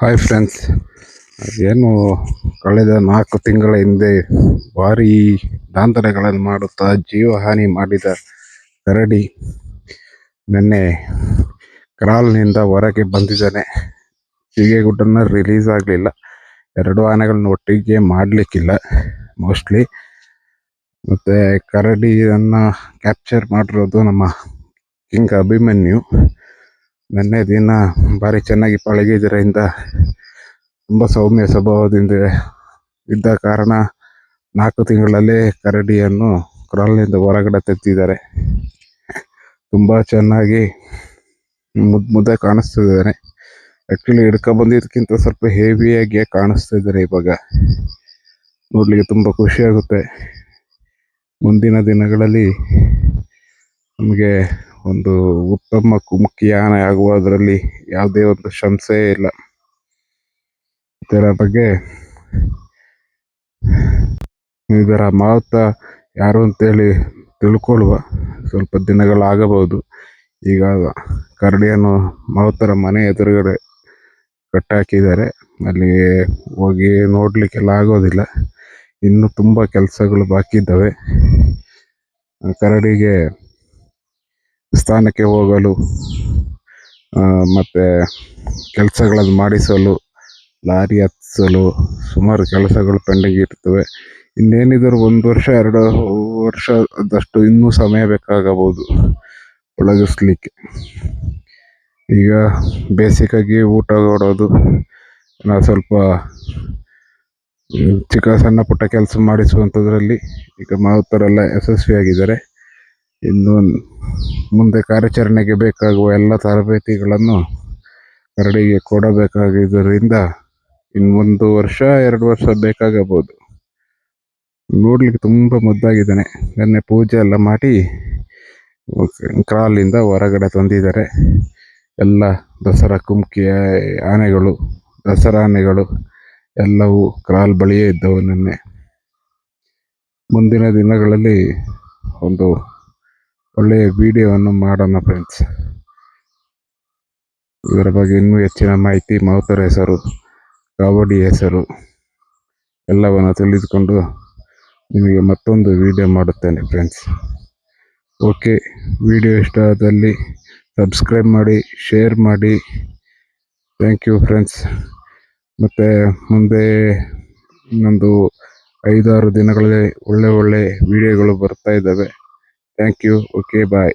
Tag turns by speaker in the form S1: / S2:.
S1: Hi friends ಏನು ಕಳೆದ ನಾಲ್ಕು ತಿಂಗಳ ಹಿಂದೆ ಭಾರಿ ದಾಂಧಲೆಗಳನ್ನು ಮಾಡುತ್ತಾ ಜೀವಹಾನಿ ಮಾಡಿದ ಕರಡಿ ನಿನ್ನೆ ಕ್ರಾಲ್ನಿಂದ ಹೊರಗೆ ಬಂದಿದ್ದಾನೆ. ಗುಡ್ಡನ್ನು ರಿಲೀಸ್ ಆಗಲಿಲ್ಲ. ಎರಡು ಆನೆಗಳನ್ನ ಒಟ್ಟಿಗೆ ಮಾಡಲಿಕ್ಕಿಲ್ಲ. ಮೋಸ್ಟ್ಲಿ ಮತ್ತು ಕರಡಿಯನ್ನು ಕ್ಯಾಪ್ಚರ್ ಮಾಡಿರೋದು ನಮ್ಮ ಕಿಂಗ್ ಅಭಿಮನ್ಯು. ನಿನ್ನೆ ದಿನ ಭಾರಿ ಚೆನ್ನಾಗಿ ಪಳಗಿದ್ರಿಂದ ತುಂಬ ಸೌಮ್ಯ ಸ್ವಭಾವದಿಂದ ಇದ್ದ ಕಾರಣ ನಾಲ್ಕು ತಿಂಗಳಲ್ಲೇ ಕರಡಿಯನ್ನು ಕ್ರಾಲ್ನಿಂದ ಹೊರಗಡೆ ತೆತ್ತಿದ್ದಾರೆ ತುಂಬ ಚೆನ್ನಾಗಿ ಮುದ್ದು ಮುದ್ದೆ ಕಾಣಿಸ್ತಿದ್ದಾನೆ ಆ್ಯಕ್ಚುಲಿ ಹಿಡ್ಕೊಬಂದಿದ್ದಕ್ಕಿಂತ ಸ್ವಲ್ಪ ಹೆವಿಯಾಗಿ ಕಾಣಿಸ್ತಿದ್ದಾರೆ ಇವಾಗ. ನೋಡಲಿಕ್ಕೆ ತುಂಬ ಖುಷಿಯಾಗುತ್ತೆ ಮುಂದಿನ ದಿನಗಳಲ್ಲಿ ನಮಗೆ ಒಂದು ಉತ್ತಮ ಕುಮ್ಕಿ ಆನೆ ಆಗುವುದರಲ್ಲಿ ಯಾವುದೇ ಒಂದು ಸಂಶಯ ಇಲ್ಲ. ಇದರ ಬಗ್ಗೆ ಇದರ ಮಹತ್ವ ಯಾರು ಅಂತೇಳಿ ತಿಳ್ಕೊಳ್ಳುವ ಸ್ವಲ್ಪ ದಿನಗಳಾಗಬಹುದು. ಈಗ ಕರಡಿಯನ್ನು ಮಾವುತರ ಮನೆ ಎದುರುಗಡೆ ಕಟ್ಟಾಕಿದ್ದಾರೆ. ಅಲ್ಲಿ ಹೋಗಿ ನೋಡಲಿಕ್ಕೆಲ್ಲ ಆಗೋದಿಲ್ಲ. ಇನ್ನು ತುಂಬ ಕೆಲಸಗಳು ಬಾಕಿ ಇದ್ದಾವೆ ಕರಡಿಗೆ ಸ್ಥಾನಕ್ಕೆ ಹೋಗಲು ಮತ್ತು ಕೆಲಸಗಳನ್ನು ಮಾಡಿಸಲು, ಲಾರಿ ಹತ್ತಿಸಲು ಸುಮಾರು ಕೆಲಸಗಳು ಪೆಂಡಿಂಗ್ ಇರ್ತವೆ. ಇನ್ನೇನಿದ್ರು ಒಂದು ವರ್ಷ, ಎರಡು ವರ್ಷದಷ್ಟು ಇನ್ನೂ ಸಮಯ ಬೇಕಾಗಬಹುದು ಒಳಗಿಸ್ಲಿಕ್ಕೆ ಈಗ ಬೇಸಿಕ್ಕಾಗಿ ಊಟ ಕೊಡೋದು ನಾವು ಸ್ವಲ್ಪ, ಚಿಕ್ಕ ಸಣ್ಣ ಪುಟ್ಟ ಕೆಲಸ ಮಾಡಿಸುವಂಥದ್ರಲ್ಲಿ ಈಗ ಮಾವುತರೆಲ್ಲ ಯಶಸ್ವಿಯಾಗಿದ್ದಾರೆ. ಇನ್ನು ಮುಂದೆ ಕಾರ್ಯಾಚರಣೆಗೆ ಬೇಕಾಗುವ ಎಲ್ಲ ತರಬೇತಿಗಳನ್ನು ಕರಡಿಗೆ ಕೊಡಬೇಕಾಗಿದ್ದರಿಂದ ಇನ್ನೊಂದು ವರ್ಷ, ಎರಡು ವರ್ಷ ಬೇಕಾಗಬಹುದು. ನೋಡ್ಲಿಕ್ಕೆ ತುಂಬ ಮುದ್ದಾಗಿದ್ದಾನೆ. ನಿನ್ನೆ ಪೂಜೆ ಎಲ್ಲ ಮಾಡಿ ಕ್ರಾಲಿಂದ ಹೊರಗಡೆ ತಂದಿದ್ದಾರೆ. ಎಲ್ಲ ದಸರಾ ಕುಮ್ಕಿಯ ಆನೆಗಳು, ದಸರಾ ಆನೆಗಳು ಎಲ್ಲವೂ ಕ್ರಾಲ್ ಬಳಿಯೇ ಇದ್ದವು ನಿನ್ನೆ. ಮುಂದಿನ ದಿನಗಳಲ್ಲಿ ಒಂದು ಒಳ್ಳೆಯ ವಿಡಿಯೋವನ್ನು ಮಾಡೋಣ ಫ್ರೆಂಡ್ಸ್ ಇದರ ಬಗ್ಗೆ ಇನ್ನೂ ಹೆಚ್ಚಿನ ಮಾಹಿತಿ ಮಾವುತರ ಹೆಸರು, ಕಬಡ್ಡಿ ಹೆಸರು ಎಲ್ಲವನ್ನು ತಿಳಿದುಕೊಂಡು ನಿಮಗೆ ಮತ್ತೊಂದು ವಿಡಿಯೋ ಮಾಡುತ್ತೇನೆ ಫ್ರೆಂಡ್ಸ್ ಓಕೆ ವಿಡಿಯೋ ಇಷ್ಟ ಆದಲ್ಲಿ ಸಬ್ಸ್ಕ್ರೈಬ್ ಮಾಡಿ ಶೇರ್ ಮಾಡಿ. ಥ್ಯಾಂಕ್ ಯು ಫ್ರೆಂಡ್ಸ್ ಮತ್ತು ಮುಂದೆ ಇನ್ನೊಂದು ಐದಾರು ದಿನಗಳಲ್ಲಿ ಒಳ್ಳೆ ಒಳ್ಳೆ ವಿಡಿಯೋಗಳು ಬರ್ತಾ ಇದ್ದಾವೆ. Thank you okay bye